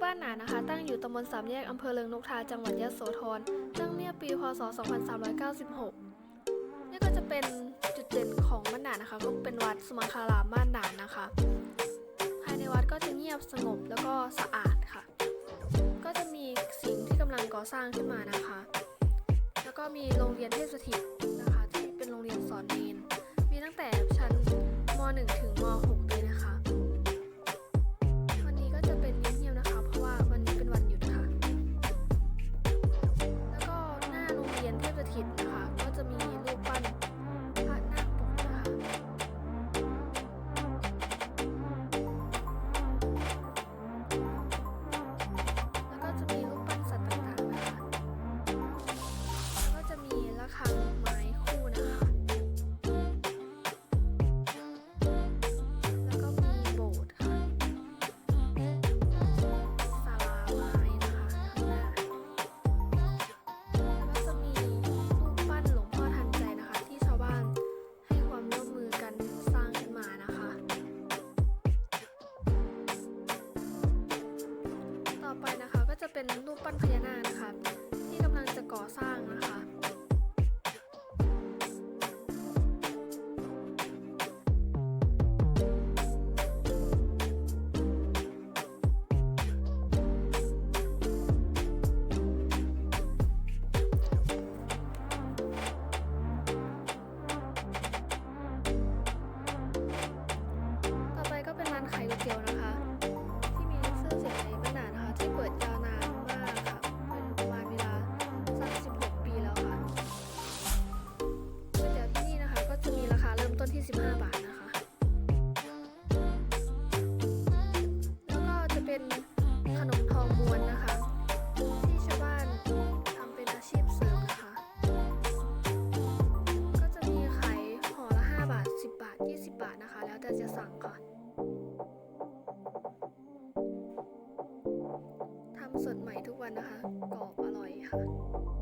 คือบ้านหนานะคะ ตั้งอยู่ตำบลสามแยกอำเภอเลิงนกทาจังหวัดยะโสธรตั้งเมื่อปีพศ 2396 นี่ก็จะเป็นจุดเด่นของบ้านหนานะคะ ก็เป็นวัดสุมังคารามบ้านหนานนะคะ ภายในวัดก็จะเงียบสงบแล้วก็สะอาดค่ะ ก็จะมีสิ่งที่กำลังก่อสร้างขึ้นมานะคะ แล้วก็มีโรงเรียนเทพสถิตนะคะ ที่เป็นโรงเรียนสอนเนนมีตั้งแต่ชั้นม .1 ถึงม .6 เป็นรูปปั้นพญานาคนะคะที่กำลังจะก่อสร้างนะคะ ที่ 15 บาทนะคะ แล้วก็จะเป็นขนมทองม้วนนะคะ ที่ชาวบ้านทำเป็นอาชีพเสริมนะคะ ก็จะมีขายห่อละ 5 บาท 10 บาท 20 บาทนะคะ แล้วแต่จะสั่งค่ะทำสดใหม่ทุกวันนะคะ กรอบอร่อยค่ะ